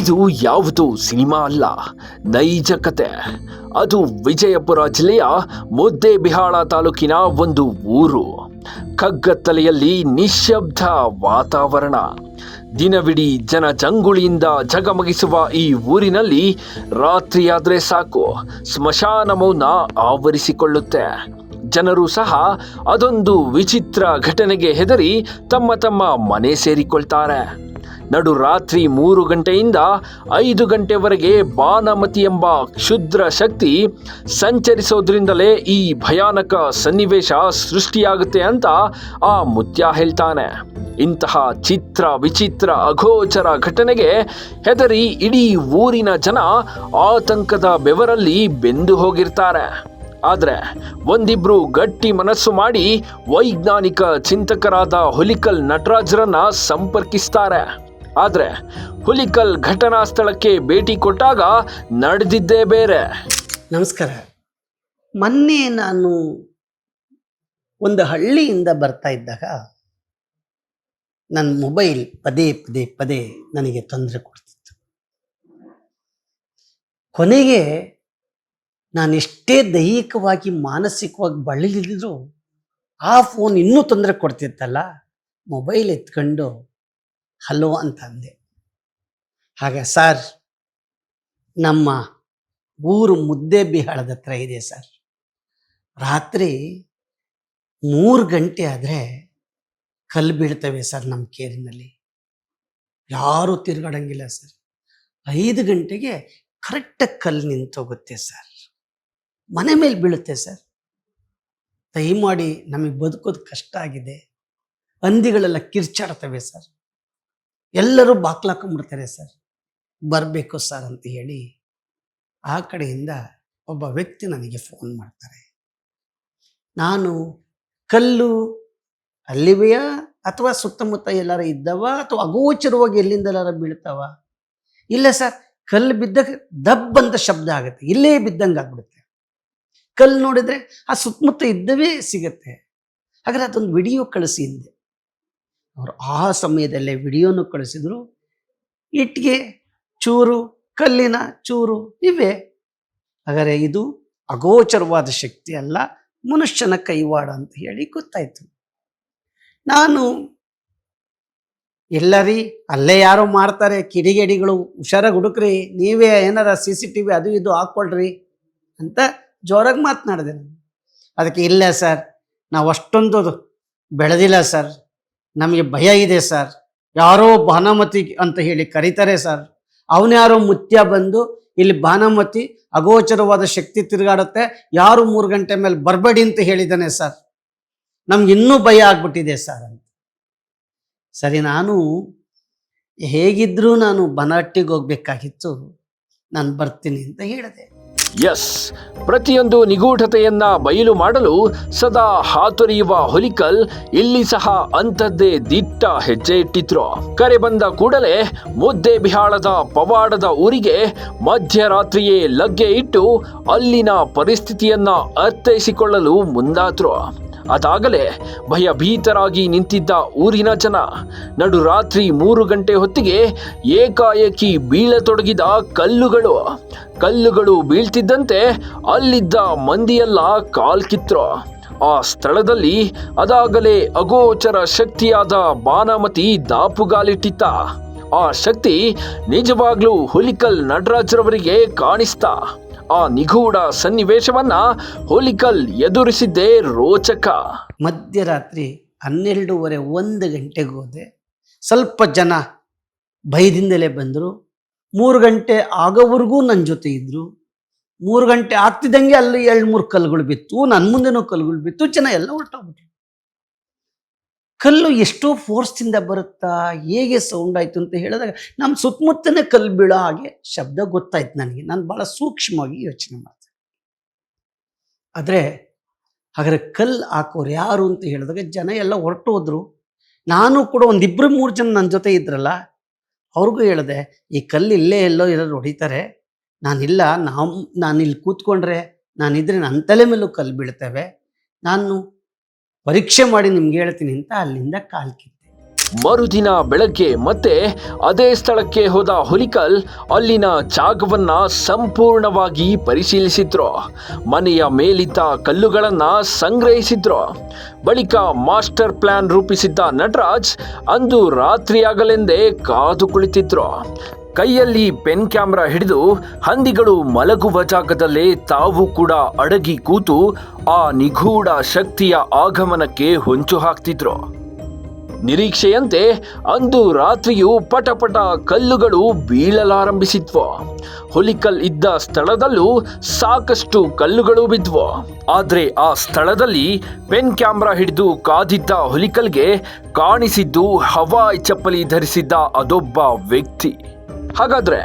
ಇದು ಯಾವುದು ಸಿನಿಮಾ ಅಲ್ಲ, ನೈಜ ಕತೆ. ಅದು ವಿಜಯಪುರ ಜಿಲ್ಲೆಯ ಮುದ್ದೇಬಿಹಾಳ ತಾಲೂಕಿನ ಒಂದು ಊರು. ಕಗ್ಗತ್ತಲೆಯಲ್ಲಿ ನಿಶ್ಶಬ್ದ ವಾತಾವರಣ. ದಿನವಿಡೀ ಜನ ಜಂಗುಳಿಯಿಂದ ಜಗಮಗಿಸುವ ಈ ಊರಿನಲ್ಲಿ ರಾತ್ರಿಯಾದ್ರೆ ಸಾಕು, ಸ್ಮಶಾನ ಮೌನ ಆವರಿಸಿಕೊಳ್ಳುತ್ತೆ. ಜನರು ಸಹ ಅದೊಂದು ವಿಚಿತ್ರ ಘಟನೆಗೆ ಹೆದರಿ ತಮ್ಮ ತಮ್ಮ ಮನೆ ಸೇರಿಕೊಳ್ತಾರೆ. ನಡು ರಾತ್ರಿ ಮೂರು ಗಂಟೆಯಿಂದ ಐದು ಗಂಟೆವರೆಗೆ ಬಾನಮತಿ ಎಂಬ ಕ್ಷುದ್ರ ಶಕ್ತಿ ಸಂಚರಿಸೋದ್ರಿಂದಲೇ ಈ ಭಯಾನಕ ಸನ್ನಿವೇಶ ಸೃಷ್ಟಿಯಾಗುತ್ತೆ ಅಂತ ಆ ಮುತ್ಯ ಹೇಳ್ತಾನೆ. ಇಂತಹ ಚಿತ್ರ ವಿಚಿತ್ರ ಅಗೋಚರ ಘಟನೆಗೆ ಹೆದರಿ ಇಡೀ ಊರಿನ ಜನ ಆತಂಕದ ಬೆವರಲ್ಲಿ ಬೆಂದು ಹೋಗಿರ್ತಾರೆ. ಆದರೆ ಒಂದಿಬ್ರು ಗಟ್ಟಿ ಮನಸ್ಸು ಮಾಡಿ ವೈಜ್ಞಾನಿಕ ಚಿಂತಕರಾದ ಹುಲಿಕಲ್ ನಟರಾಜ್ರನ್ನ ಸಂಪರ್ಕಿಸ್ತಾರೆ. ಆದ್ರೆ ಹುಲಿಕಲ್ ಘಟನಾ ಸ್ಥಳಕ್ಕೆ ಭೇಟಿ ಕೊಟ್ಟಾಗ ನಡೆದಿದ್ದೇ ಬೇರೆ. ನಮಸ್ಕಾರ. ಮೊನ್ನೆ ನಾನು ಒಂದು ಹಳ್ಳಿಯಿಂದ ಬರ್ತಾ ಇದ್ದಾಗ ನನ್ನ ಮೊಬೈಲ್ ಪದೇ ಪದೇ ಪದೇ ನನಗೆ ತೊಂದರೆ ಕೊಡ್ತಿತ್ತು. ಕೊನೆಗೆ ನಾನು ಎಷ್ಟೇ ದೈಹಿಕವಾಗಿ ಮಾನಸಿಕವಾಗಿ ಬಳಲಿದ್ರು ಆ ಫೋನ್ ಇನ್ನೂ ತೊಂದರೆ ಕೊಡ್ತಿತ್ತಲ್ಲ, ಮೊಬೈಲ್ ಎತ್ಕೊಂಡು ಹಲೋ ಅಂತ ಅಂದೆ ಹಾಗೆ ಸರ್ ನಮ್ಮ ಊರು ಮುದ್ದೆ ಬಿಹಾಳದ ಹತ್ರ ಇದೆ ಸರ್ ರಾತ್ರಿ ಮೂರು ಗಂಟೆ ಆದರೆ ಕಲ್ಲು ಬೀಳ್ತವೆ ಸರ್ ನಮ್ಮ ಕೇರಿನಲ್ಲಿ. ಯಾರೂ ತಿರುಗಾಡಂಗಿಲ್ಲ ಸರ್ ಐದು ಗಂಟೆಗೆ ಕರೆಕ್ಟಾಗಿ ಕಲ್ಲು ನಿಂತೋಗುತ್ತೆ ಸರ್ ಮನೆ ಮೇಲೆ ಬೀಳುತ್ತೆ ಸರ್ ದಯಮಾಡಿ ನಮಗೆ ಬದುಕೋದು ಕಷ್ಟ ಆಗಿದೆ. ಹಂದಿಗಳೆಲ್ಲ ಕಿರ್ಚಾಡ್ತವೆ ಸರ್ ಎಲ್ಲರೂ ಬಾಕ್ಲಾಕೊಂಡ್ಬಿಡ್ತಾರೆ ಸರ್. ಬರಬೇಕು ಸರ್ ಅಂತ ಹೇಳಿ ಆ ಕಡೆಯಿಂದ ಒಬ್ಬ ವ್ಯಕ್ತಿ ನನಗೆ ಫೋನ್ ಮಾಡ್ತಾರೆ. ನಾನು ಕಲ್ಲು ಅಲ್ಲಿವೆಯಾ ಅಥವಾ ಸುತ್ತಮುತ್ತ ಎಲ್ಲಾರ ಇದ್ದವ ಅಥವಾ ಅಗೋಚರವಾಗಿ ಎಲ್ಲಿಂದ ಎಲ್ಲಾರ ಬೀಳ್ತಾವ? ಇಲ್ಲ ಸರ್, ಕಲ್ಲು ಬಿದ್ದಾಗ ದಬ್ ಅಂತ ಶಬ್ದ ಆಗುತ್ತೆ. ಇಲ್ಲೇ ಬಿದ್ದಂಗೆ ಆಗ್ಬಿಡುತ್ತೆ. ಕಲ್ಲು ನೋಡಿದ್ರೆ ಆ ಸುತ್ತಮುತ್ತ ಇದ್ದವೇ ಸಿಗತ್ತೆ. ಹಾಗಾದ್ರೆ ಅದೊಂದು ವಿಡಿಯೋ ಕಳಿಸಿ ಹಿಂದೆ ಅವರು ಆ ಸಮಯದಲ್ಲೇ ವಿಡಿಯೋನು ಕಳಿಸಿದ್ರು. ಇಟ್ಟಿಗೆ ಚೂರು, ಕಲ್ಲಿನ ಚೂರು ಇವೆ. ಹಾಗಾದರೆ ಇದು ಅಗೋಚರವಾದ ಶಕ್ತಿ ಅಲ್ಲ, ಮನುಷ್ಯನ ಕೈವಾಡ ಅಂತ ಹೇಳಿ ಗೊತ್ತಾಯ್ತು. ನಾನು ಎಲ್ಲರಿ, ಅಲ್ಲೇ ಯಾರೋ ಮಾಡ್ತಾರೆ ಕಿಡಿಗೇಡಿಗಳು, ಹುಷಾರಾಗಿ ಹುಡುಕ್ರಿ, ನೀವೇ ಏನಾರ ಸಿ ಸಿ ಟಿ ವಿ ಅದು ಇದು ಹಾಕ್ಕೊಳ್ರಿ ಅಂತ ಜೋರಾಗಿ ಮಾತನಾಡಿದೆ ಅದಕ್ಕೆ ಇಲ್ಲ ಸರ್ ನಾವು ಅಷ್ಟೊಂದು ಬೆಳೆದಿಲ್ಲ ಸರ್. ನಮಗೆ ಭಯ ಇದೆ ಸರ್. ಯಾರೋ ಭಾನುಮತಿ ಅಂತ ಹೇಳಿ ಕರೀತಾರೆ ಸರ್. ಅವನ್ಯಾರೋ ಮುತ್ಯ ಬಂದು ಇಲ್ಲಿ ಭಾನುಮತಿ ಅಗೋಚರವಾದ ಶಕ್ತಿ ತಿರುಗಾಡುತ್ತೆ. ಯಾರು ಮೂರು ಗಂಟೆ ಮೇಲೆ ಬರಬೇಡಿ ಅಂತ ಹೇಳಿದ್ದಾನೆ ಸರ್. ನಮ್ಗೆ ಇನ್ನೂ ಭಯ ಆಗ್ಬಿಟ್ಟಿದೆ ಸರ್ ಅಂತ. ಸರಿ, ನಾನು ಹೇಗಿದ್ರೂ ನಾನು ಬನಹಟ್ಟಿಗೆ ಹೋಗ್ಬೇಕಾಗಿತ್ತು. ನಾನು ಬರ್ತೀನಿ ಅಂತ ಹೇಳಿದೆ. ಎಸ್. ಪ್ರತಿಯೊಂದು ನಿಗೂಢತೆಯನ್ನ ಬಯಲು ಮಾಡಲು ಸದಾ ಹಾತೊರೆಯುವ ಹೊಲಿಕಲ್ ಇಲ್ಲಿ ಸಹ ಅಂಥದ್ದೇ ದಿಟ್ಟ ಹೆಜ್ಜೆ ಇಟ್ಟಿದ್ರು. ಕರೆ ಬಂದ ಕೂಡಲೇ ಮುದ್ದೆ ಬಿಹಾಳದ ಪವಾಡದ ಊರಿಗೆ ಮಧ್ಯರಾತ್ರಿಯೇ ಲಗ್ಗೆ ಇಟ್ಟು ಅಲ್ಲಿನ ಪರಿಸ್ಥಿತಿಯನ್ನ ಅರ್ಥೈಸಿಕೊಳ್ಳಲು ಮುಂದಾದ್ರು. ಅದಾಗಲೇ ಭಯಭೀತರಾಗಿ ನಿಂತಿದ್ದ ಊರಿನ ಜನ ನಡುರಾತ್ರಿ ಮೂರು ಗಂಟೆ ಹೊತ್ತಿಗೆ ಏಕಾಏಕಿ ಬೀಳತೊಡಗಿದ ಕಲ್ಲುಗಳು. ಕಲ್ಲುಗಳು ಬೀಳ್ತಿದ್ದಂತೆ ಅಲ್ಲಿದ್ದ ಮಂದಿಯೆಲ್ಲ ಕಾಲ್ಕಿತ್ರು ಆ ಸ್ಥಳದಲ್ಲಿ ಅದಾಗಲೇ ಅಗೋಚರ ಶಕ್ತಿಯಾದ ಬಾನಾಮತಿ ದಾಪುಗಾಲಿಟ್ಟಿತ್ತ. ಆ ಶಕ್ತಿ ನಿಜವಾಗ್ಲೂ ಹುಲಿಕಲ್ ನಟರಾಜ್ರವರಿಗೆ ಕಾಣಿಸ್ತಾ ಆ ನಿಗೂಢ ಸನ್ನಿವೇಶವನ್ನ ಹೋಲಿಕಲ್ ಎದುರಿಸಿದ್ದೇ ರೋಚಕ. ಮಧ್ಯರಾತ್ರಿ ಹನ್ನೆರಡೂವರೆ ಒಂದು ಗಂಟೆಗೆ ಹೋದೆ. ಸ್ವಲ್ಪ ಜನ ಭಯದಿಂದಲೇ ಬಂದರು. ಮೂರು ಗಂಟೆ ಆಗೋವರೆಗೂ ನನ್ನ ಜೊತೆ ಇದ್ದರು ಮೂರು ಗಂಟೆ ಆಗ್ತಿದ್ದಂಗೆ ಅಲ್ಲಿ ಎರಡು ಮೂರು ಕಲ್ಲುಗಳು ಬಿತ್ತು ನನ್ನ ಮುಂದೆನೂ ಕಲ್ಲುಗಳು ಬಿತ್ತು, ಜನ ಎಲ್ಲ ಹೊರಟೋಗ್ಬಿಟ್ರು. ಕಲ್ಲು ಎಷ್ಟೋ ಫೋರ್ಸ್ದಿಂದ ಬರುತ್ತಾ, ಹೇಗೆ ಸೌಂಡ್ ಆಯ್ತು ಅಂತ ಹೇಳಿದಾಗ ನಮ್ಮ ಸುತ್ತಮುತ್ತನೇ ಕಲ್ಲು ಬೀಳೋ ಹಾಗೆ ಶಬ್ದ ಗೊತ್ತಾಯ್ತು ನನಗೆ. ನಾನು ಭಾಳ ಸೂಕ್ಷ್ಮವಾಗಿ ಯೋಚನೆ ಮಾಡ್ತೇನೆ ಆದರೆ ಹಾಗಾದ್ರೆ ಕಲ್ಲು ಹಾಕೋರು ಯಾರು ಅಂತ ಹೇಳಿದಾಗ ಜನ ಎಲ್ಲ ಹೊರಟು ಹೋದ್ರು. ನಾನು ಕೂಡ ಒಂದಿಬ್ರು ಮೂರು ಜನ ನನ್ನ ಜೊತೆ ಇದ್ರಲ್ಲ, ಅವ್ರಿಗೂ ಹೇಳಿದೆ, ಈ ಕಲ್ಲು ಇಲ್ಲೇ ಎಲ್ಲೋ ಎಲ್ಲರೂ ಹೊಡಿತಾರೆ. ನಾನಿಲ್ಲ, ನಾವು ನಾನು ಇಲ್ಲಿ ಕೂತ್ಕೊಂಡ್ರೆ ನಾನಿದ್ರೆ ನನ್ನ ತಲೆ ಮೇಲೂ ಕಲ್ಲು ಬೀಳ್ತೇವೆ. ನಾನು ಪರೀಕ್ಷೆ ಮಾಡಿ ನಿಮ್ಗೆ ಹೇಳ್ತೀನಿ ಅಂತ ಅಲ್ಲಿಂದ ಕಾಲ್ ಕಿತ್ತೆ. ಮರುದಿನ ಬೆಳಗ್ಗೆ ಮತ್ತೆ ಅದೇ ಸ್ಥಳಕ್ಕೆ ಹೋದ ಹುಲಿಕಲ್ ಅಲ್ಲಿನ ಜಾಗವನ್ನ ಸಂಪೂರ್ಣವಾಗಿ ಪರಿಶೀಲಿಸಿದ್ರು. ಮನೆಯ ಮೇಲಿದ್ದ ಕಲ್ಲುಗಳನ್ನ ಸಂಗ್ರಹಿಸಿದ್ರು. ಬಳಿಕ ಮಾಸ್ಟರ್ ಪ್ಲಾನ್ ರೂಪಿಸಿದ್ದ ನಟರಾಜ್ ಅಂದು ರಾತ್ರಿಯಾಗಲೆಂದೇ ಕಾದು ಕುಳಿತಿದ್ರು. ಕೈಯಲ್ಲಿ ಪೆನ್ ಕ್ಯಾಮ್ರಾ ಹಿಡಿದು ಹಂದಿಗಳು ಮಲಗುವ ಜಾಗದಲ್ಲೇ ತಾವು ಕೂಡ ಅಡಗಿ ಕೂತು ಆ ನಿಗೂಢ ಶಕ್ತಿಯ ಆಗಮನಕ್ಕೆ ಹೊಂಚು ಹಾಕ್ತಿದ್ರು. ನಿರೀಕ್ಷೆಯಂತೆ ಅಂದು ರಾತ್ರಿಯೂ ಪಟಪಟ ಕಲ್ಲುಗಳು ಬೀಳಲಾರಂಭಿಸಿದ್ವು. ಹುಲಿಕಲ್ ಇದ್ದ ಸ್ಥಳದಲ್ಲೂ ಸಾಕಷ್ಟು ಕಲ್ಲುಗಳು ಬಿದ್ವು. ಆದರೆ ಆ ಸ್ಥಳದಲ್ಲಿ ಪೆನ್ ಕ್ಯಾಮ್ರಾ ಹಿಡಿದು ಕಾದಿದ್ದ ಹುಲಿಕಲ್ಗೆ ಕಾಣಿಸಿದ್ದು ಹವಾಯ್ ಚಪ್ಪಲಿ ಧರಿಸಿದ್ದ ಅದೊಬ್ಬ ವ್ಯಕ್ತಿ. ಹಾಗಾದ್ರೆ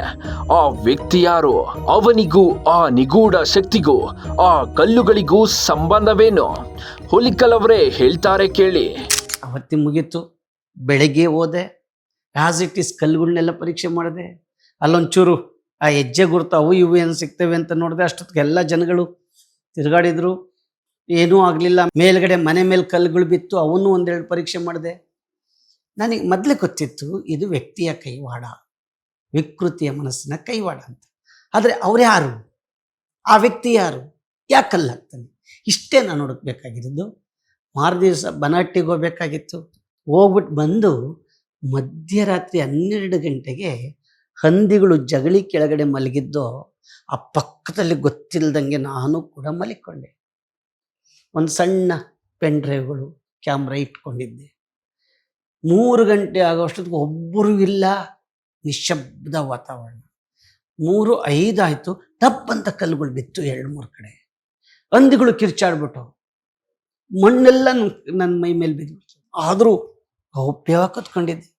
ಆ ವ್ಯಕ್ತಿ ಯಾರು? ಅವನಿಗೂ, ಆ ನಿಗೂಢ ಶಕ್ತಿಗೂ, ಆ ಕಲ್ಲುಗಳಿಗೂ ಸಂಬಂಧವೇನು? ಹುಲಿಕಲ್ ಅವರೇ ಹೇಳ್ತಾರೆ ಕೇಳಿ. ಅವತ್ತಿ ಮುಗೀತು. ಬೆಳಗ್ಗೆ ಹೋದೆ. ಆಸ್ ಇಟ್ ಈಸ್ ಕಲ್ಲುಗಳನ್ನೆಲ್ಲ ಪರೀಕ್ಷೆ ಮಾಡಿದೆ. ಅಲ್ಲೊಂಚೂರು ಆ ಹೆಜ್ಜೆ ಗುರುತು ಅವು ಇವು ಏನು ಸಿಗ್ತವೆ ಅಂತ ನೋಡಿದೆ. ಅಷ್ಟೊತ್ತಿಗೆ ಎಲ್ಲ ಜನಗಳು ತಿರುಗಾಡಿದ್ರು. ಏನೂ ಆಗಲಿಲ್ಲ. ಮೇಲ್ಗಡೆ ಮನೆ ಮೇಲೆ ಕಲ್ಲುಗಳು ಬಿತ್ತು. ಅವನು ಒಂದೆರಡು ಪರೀಕ್ಷೆ ಮಾಡಿದೆ. ನನಗೆ ಮೊದಲೇ ಗೊತ್ತಿತ್ತು, ಇದು ವ್ಯಕ್ತಿಯ ಕೈವಾಡ. ವಿಕೃತಿಯ ಮನಸ್ಸಿನ ಕೈವಾಡ ಅಂತ. ಆದರೆ ಅವ್ರು ಯಾರು? ಆ ವ್ಯಕ್ತಿ ಯಾರು? ಯಾಕೆ ಕಲ್ಲಾಗ್ತಾನೆ ಇಷ್ಟೇ ನಾನು ಹುಡುಕ್ಬೇಕಾಗಿರೋದು ಮಾರು ದಿವಸ ಬನಾಟ್ಟಿಗೆ ಹೋಗ್ಬೇಕಾಗಿತ್ತು. ಹೋಗ್ಬಿಟ್ಟು ಬಂದು ಮಧ್ಯರಾತ್ರಿ ಹನ್ನೆರಡು ಗಂಟೆಗೆ ಹಂದಿಗಳು ಜಗಳಿ ಕೆಳಗಡೆ ಮಲಗಿದ್ದು, ಆ ಪಕ್ಕದಲ್ಲಿ ಗೊತ್ತಿಲ್ಲದಂಗೆ ನಾನು ಕೂಡ ಮಲಿಕೊಂಡೆ. ಒಂದು ಸಣ್ಣ ಪೆನ್ ಡ್ರೈವ್ಗಳು, ಕ್ಯಾಮ್ರಾ ಇಟ್ಕೊಂಡಿದ್ದೆ. ಮೂರು ಗಂಟೆ ಆಗೋಷ್ಟೊತ್ತಿಗೆ ಒಬ್ಬರು ಇಲ್ಲ. ನಿಶಬ್ದ ವಾತಾವರಣ. ಮೂರು ಐದಾಯ್ತು ತಪ್ಪಂತ ಕಲ್ಲುಗಳು ಬಿತ್ತು ಎರಡು, ಮೂರು ಕಡೆ. ಹಂದಿಗಳು ಕಿರ್ಚಾಡ್ಬಿಟ್ಟು ಮಣ್ಣೆಲ್ಲ ನನ್ನ ಮೈ ಮೇಲೆ ಬಿದ್ದುಬಿಡ್ತು ಆದರೂ ಗೌಪ್ಯವಾಗಿ ಕತ್ಕೊಂಡಿದ್ದೆ.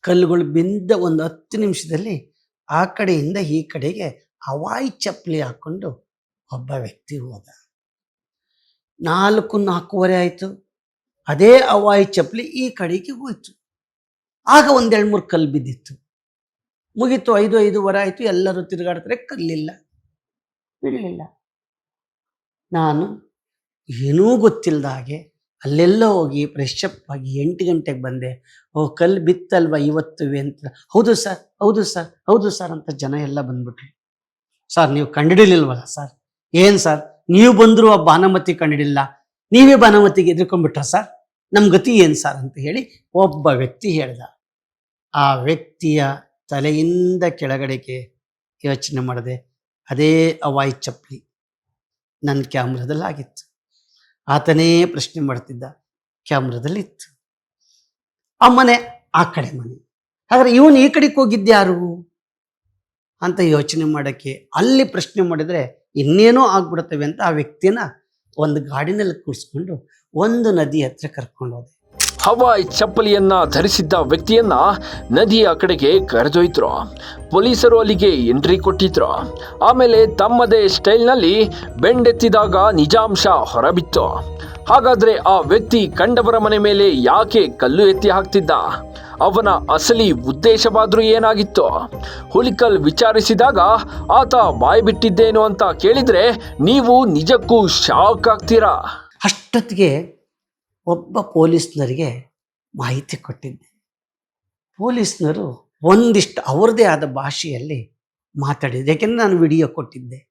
ಕಲ್ಲುಗಳು ಬಿದ್ದ ಒಂದು ಹತ್ತು ನಿಮಿಷದಲ್ಲಿ ಆ ಕಡೆಯಿಂದ ಈ ಕಡೆಗೆ ಹವಾಯಿ ಚಪ್ಪಲಿ ಹಾಕೊಂಡು ಒಬ್ಬ ವ್ಯಕ್ತಿ ಹೋದ. ನಾಲ್ಕು, ನಾಲ್ಕೂವರೆ ಆಯಿತು. ಅದೇ ಹವಾಯಿ ಚಪ್ಪಲಿ ಈ ಕಡೆಗೆ ಹೋಯ್ತು. ಆಗ ಒಂದೆರಡು ಮೂರು ಕಲ್ಲು ಬಿದ್ದಿತ್ತು. ಮುಗೀತು ಐದು ಐದೂವರೆ ಆಯಿತು ಎಲ್ಲರೂ ತಿರುಗಾಡ್ತಾರೆ ಕಲ್ಲಿಲ್ಲ. ಬಿಡಲಿಲ್ಲ ನಾನು ಏನೂ ಗೊತ್ತಿಲ್ಲದ ಹಾಗೆ ಅಲ್ಲೆಲ್ಲ ಹೋಗಿ ಫ್ರೆಶ್ ಅಪ್ ಆಗಿ ಎಂಟು ಗಂಟೆಗೆ ಬಂದೆ. ಓ ಕಲ್ಲು ಬಿತ್ತಲ್ವ ಇವತ್ತು ಅಂತ. ಹೌದು ಸರ್ ಹೌದು ಸರ್ ಹೌದು ಸರ್ ಅಂತ ಜನ ಎಲ್ಲ ಬಂದ್ಬಿಟ್ರು. ಸರ್ ನೀವು ಕಂಡಿಡಿಲಿಲ್ವಲ್ಲ ಸರ್? ಏನು ಸರ್? ನೀವು ಬಂದರೂ ಆ ಬಾನಮತಿ ಕಂಡಿಡಿಲ್ಲ. ನೀವೇ ಬಾನಮತಿಗೆ ಎದ್ಕೊಂಡ್ಬಿಟ್ರ ಸರ್? ನಮ್ಮ ಗತಿ ಏನು ಸರ್ ಅಂತ ಹೇಳಿ ಒಬ್ಬ ವ್ಯಕ್ತಿ ಹೇಳ್ದ. ಆ ವ್ಯಕ್ತಿಯ ತಲೆಯಿಂದ ಕೆಳಗಡೆಗೆ ಯೋಚನೆ ಮಾಡಿದೆ ಅದೇ ಅವಾಯ್ ಚಪ್ಪಲಿ ನನ್ನ ಕ್ಯಾಮ್ರಾದಲ್ಲಿ ಆಗಿತ್ತು ಆತನೇ ಪ್ರಶ್ನೆ ಮಾಡ್ತಿದ್ದ ಕ್ಯಾಮ್ರಾದಲ್ಲಿ ಇತ್ತು ಆ ಮನೆ ಆ ಕಡೆ ಮನೆ. ಹಾಗಾದ್ರೆ ಇವನು ಈ ಕಡೆಗೆ ಹೋಗಿದ್ದ್ಯಾರು ಅಂತ ಯೋಚನೆ ಮಾಡೋಕ್ಕೆ ಅಲ್ಲಿ ಪ್ರಶ್ನೆ ಮಾಡಿದರೆ ಇನ್ನೇನೋ ಆಗ್ಬಿಡುತ್ತವೆ ಅಂತ ಆ ವ್ಯಕ್ತಿನ ಒಂದು ಗಾಡಿನಲ್ಲಿ ಕೂರಿಸ್ಕೊಂಡು ಒಂದು ನದಿ ಹತ್ರ ಕರ್ಕೊಂಡು ಹೋದೆ. ಹವಾಯ್ ಚಪ್ಪಲಿಯನ್ನ ಧರಿಸಿದ್ದ ವ್ಯಕ್ತಿಯನ್ನ ನದಿಯ ಕಡೆಗೆ ಕರೆದೊಯ್ದ್ರು. ಪೊಲೀಸರು ಅಲ್ಲಿಗೆ ಎಂಟ್ರಿ ಕೊಟ್ಟಿದ್ರು. ಆಮೇಲೆ ತಮ್ಮದೇ ಸ್ಟೈಲ್ನಲ್ಲಿ ಬೆಂಡೆತ್ತಿದಾಗ ನಿಜಾಂಶ ಹೊರಬಿತ್ತು. ಹಾಗಾದ್ರೆ ಆ ವ್ಯಕ್ತಿ ಕಂಡವರ ಮನೆ ಮೇಲೆ ಯಾಕೆ ಕಲ್ಲು ಎತ್ತಿ ಹಾಕ್ತಿದ್ದ? ಅವನ ಅಸಲಿ ಉದ್ದೇಶವಾದ್ರೂ ಏನಾಗಿತ್ತು? ಹುಲಿಕಲ್ ವಿಚಾರಿಸಿದಾಗ ಆತ ಬಾಯಿ ಬಿಟ್ಟಿದ್ದೇನು ಅಂತ ಕೇಳಿದ್ರೆ ನೀವು ನಿಜಕ್ಕೂ ಶಾಕ್ ಆಗ್ತೀರಾ? ಅಷ್ಟೊತ್ತಿಗೆ ಒಬ್ಬ ಪೊಲೀಸ್ನರಿಗೆ ಮಾಹಿತಿ ಕೊಟ್ಟಿದ್ದೆ. ಪೊಲೀಸ್ನರು ಒಂದಿಷ್ಟು ಅವ್ರದ್ದೇ ಆದ ಭಾಷೆಯಲ್ಲಿ ಮಾತಾಡಿದ್ದೆ ಯಾಕೆಂದರೆ ನಾನು ವಿಡಿಯೋ ಕೊಟ್ಟಿದ್ದೆ.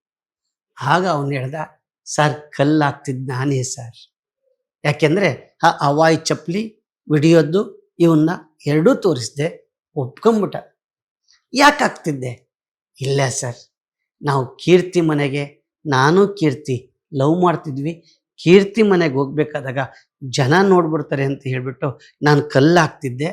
ಆಗ ಅವನು ಹೇಳ್ದ, ಸರ್ ಕಲ್ಲಾಗ್ತಿದ್ದು ನಾನೇ ಸರ್. ಯಾಕೆಂದರೆ, ಆ ಅವಾಯ್ ಚಪ್ಪಲಿ ವಿಡಿಯೋದ್ದು ಇವನ್ನ ಎರಡೂ ತೋರಿಸಿದೆ. ಒಪ್ಕೊಂಬಿಟ ಯಾಕೆ ಆಗ್ತಿದ್ದೆ? ಇಲ್ಲ ಸರ್, ನಾವು ಕೀರ್ತಿ ಮನೆಗೆ, ನಾನು ಕೀರ್ತಿ, ಲವ್ ಮಾಡ್ತಿದ್ವಿ. ಕೀರ್ತಿ ಮನೆಗೆ ಹೋಗ್ಬೇಕಾದಾಗ ಜನ ನೋಡ್ಬಿಡ್ತಾರೆ ಅಂತ ಹೇಳಿಬಿಟ್ಟು ನಾನು ಕಲ್ಲಾಗ್ತಿದ್ದೆ.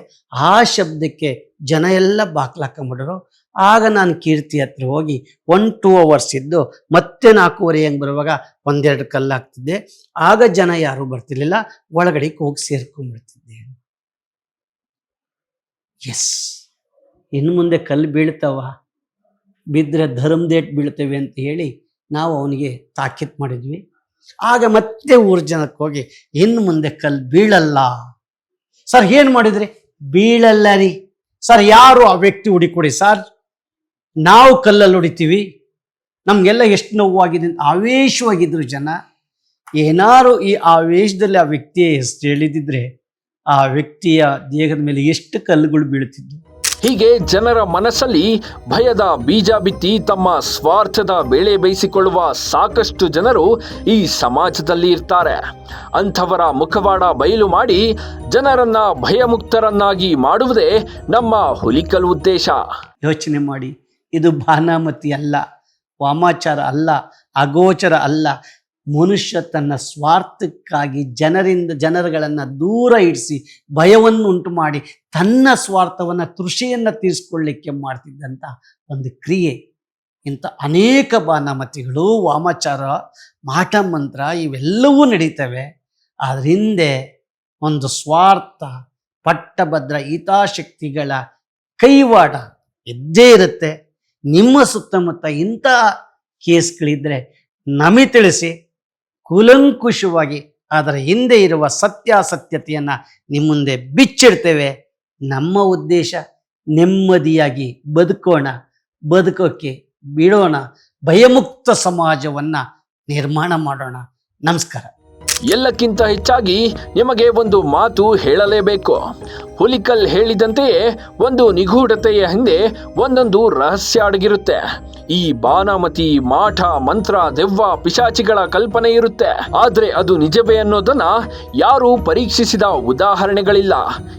ಆ ಶಬ್ದಕ್ಕೆ ಜನ ಎಲ್ಲ ಬಾಕ್ಲಾಕೊಂಬಿಟ್ರು ಆಗ ನಾನು ಕೀರ್ತಿ ಹತ್ರ ಹೋಗಿ ಒನ್ ಟೂ ಅವರ್ಸ್ ಇದ್ದು ಮತ್ತೆ ನಾಲ್ಕೂವರೆ ಹೆಂಗೆ ಬರುವಾಗ ಒಂದೆರಡು ಕಲ್ಲಾಗ್ತಿದ್ದೆ. ಆಗ ಜನ ಯಾರೂ ಬರ್ತಿರ್ಲಿಲ್ಲ. ಒಳಗಡೆ ಹೋಗಿ ಸೇರ್ಕೊಂಡ್ಬಿಡ್ತಿದ್ದೆ ಎಸ್ ಇನ್ನು ಮುಂದೆ ಕಲ್ಲು ಬೀಳ್ತಾವ? ಬಿದ್ದರೆ ಧರ್ಮದೇಟ್ ಬೀಳ್ತೇವೆ ಅಂತ ಹೇಳಿ ನಾವು ಅವನಿಗೆ ತಾಕೀತ್ ಮಾಡಿದ್ವಿ. ಆಗ ಮತ್ತೆ ಊರ್ ಜನಕ್ಕೆ ಹೋಗಿ, ಇನ್ನು ಮುಂದೆ ಕಲ್ಲು ಬೀಳಲ್ಲ. ಸರ್, ಏನು ಮಾಡಿದ್ರಿ? ಬೀಳಲ್ಲ ರೀ. ಸರ್, ಯಾರು ಆ ವ್ಯಕ್ತಿ ಹುಡಿಕೊಡಿ ಸರ್, ನಾವು ಕಲ್ಲಲ್ಲಿ ಹೊಡಿತೀವಿ. ನಮಗೆಲ್ಲ ಎಷ್ಟು ನೋವಾಗಿದೆ ಆವೇಶವಾಗಿದ್ರು ಜನ. ಏನಾರು ಈ ಆವೇಶದಲ್ಲಿ ಆ ವ್ಯಕ್ತಿಯ ಹೆಸರು ಹೇಳಿದಿದ್ರೆ ಆ ವ್ಯಕ್ತಿಯ ದೇಹದ ಮೇಲೆ ಎಷ್ಟು ಕಲ್ಲುಗಳು ಬೀಳ್ತಿದ್ವು ಹೀಗೆ ಜನರ ಮನಸ್ಸಲ್ಲಿ ಭಯದ ಬೀಜ ಬಿತ್ತಿ ತಮ್ಮ ಸ್ವಾರ್ಥದ ಬೇಳೆ ಬೇಯಿಸಿಕೊಳ್ಳುವ ಸಾಕಷ್ಟು ಜನರು ಈ ಸಮಾಜದಲ್ಲಿ ಇರ್ತಾರೆ. ಅಂಥವರ ಮುಖವಾಡ ಬಯಲು ಮಾಡಿ ಜನರನ್ನ ಭಯಮುಕ್ತರನ್ನಾಗಿ ಮಾಡುವುದೇ ನಮ್ಮ ಹುಲಿಕಲ್ ಉದ್ದೇಶ. ಯೋಚನೆ ಮಾಡಿ. ಇದು ಭಾನಾಮತಿ ಅಲ್ಲ, ವಾಮಾಚಾರ ಅಲ್ಲ, ಅಗೋಚರ ಅಲ್ಲ. ಮನುಷ್ಯ ತನ್ನ ಸ್ವಾರ್ಥಕ್ಕಾಗಿ ಜನರಿಂದ, ಜನರುಗಳನ್ನು ದೂರ ಇಡಿಸಿ ಭಯವನ್ನು ಉಂಟು ಮಾಡಿ ತನ್ನ ಸ್ವಾರ್ಥವನ್ನು ತೃಷಿಯನ್ನು ತೀರಿಸ್ಕೊಳ್ಳಿಕ್ಕೆ ಮಾಡ್ತಿದ್ದಂಥ ಒಂದು ಕ್ರಿಯೆ. ಇಂಥ ಅನೇಕ ಬಾನಮತಿಗಳು, ವಾಮಾಚಾರ ಮಾಟ ಮಂತ್ರ ಇವೆಲ್ಲವೂ ನಡೀತವೆ. ಅದರಿಂದ ಹಿಂದೆ ಒಂದು ಸ್ವಾರ್ಥ, ಪಟ್ಟಭದ್ರ ಹಿತಾಶಕ್ತಿಗಳ ಕೈವಾಡ ಇದ್ದೇ ಇರುತ್ತೆ. ನಿಮ್ಮ ಸುತ್ತಮುತ್ತ ಇಂಥ ಕೇಸ್ಗಳಿದ್ರೆ ನಮಗೆ ತಿಳಿಸಿ. ಕೂಲಂಕುಷವಾಗಿ ಅದರ ಹಿಂದೆ ಇರುವ ಸತ್ಯಾಸತ್ಯತೆಯನ್ನು ನಿಮ್ಮ ಮುಂದೆ ಬಿಚ್ಚಿಡ್ತೇವೆ. ನಮ್ಮ ಉದ್ದೇಶ ನೆಮ್ಮದಿಯಾಗಿ ಬದುಕೋಣ ಬದುಕೋಕ್ಕೆ ಬಿಡೋಣ, ಭಯಮುಕ್ತ ಸಮಾಜವನ್ನು ನಿರ್ಮಾಣ ಮಾಡೋಣ. ನಮಸ್ಕಾರ. ಎಲ್ಲಕ್ಕಿಂತ ಹೆಚ್ಚಾಗಿ ನಿಮಗೆ ಒಂದು ಮಾತು ಹೇಳಲೇಬೇಕು. ಹುಲಿಕಲ್ ಹೇಳಿದಂತೆಯೇ ಒಂದು ನಿಗೂಢತೆಯ ಹಿಂದೆ ಒಂದೊಂದು ರಹಸ್ಯ ಅಡಗಿರುತ್ತೆ. ಈ ಬಾನಾಮತಿ ಮಾಠ, ಮಂತ್ರ, ದೆವ್ವ, ಪಿಶಾಚಿಗಳ ಕಲ್ಪನೆ ಇರುತ್ತೆ. ಆದ್ರೆ ಅದು ನಿಜವೇ ಅನ್ನೋದನ್ನ ಯಾರು ಪರೀಕ್ಷಿಸಿದ ಉದಾಹರಣೆಗಳಿಲ್ಲ.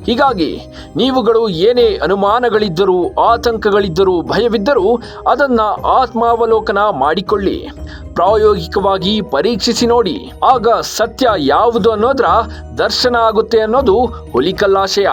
ಹೀಗಾಗಿ ನೀವುಗಳು ಏನೇ ಅನುಮಾನಗಳಿದ್ದರೂ, ಆತಂಕಗಳಿದ್ದರೂ, ಭಯವಿದ್ದರೂ ಅದನ್ನ ಆತ್ಮಾವಲೋಕನ ಮಾಡಿಕೊಳ್ಳಿ. ಪ್ರಾಯೋಗಿಕವಾಗಿ ಪರೀಕ್ಷಿಸಿ ನೋಡಿ. ಆಗ ಸತ್ಯ ಯಾವುದು ಅನ್ನೋದ್ರ ದರ್ಶನ ಆಗುತ್ತೆ ಅನ್ನೋದು ಹುಲಿಕಲ್ಲಾಶಯ.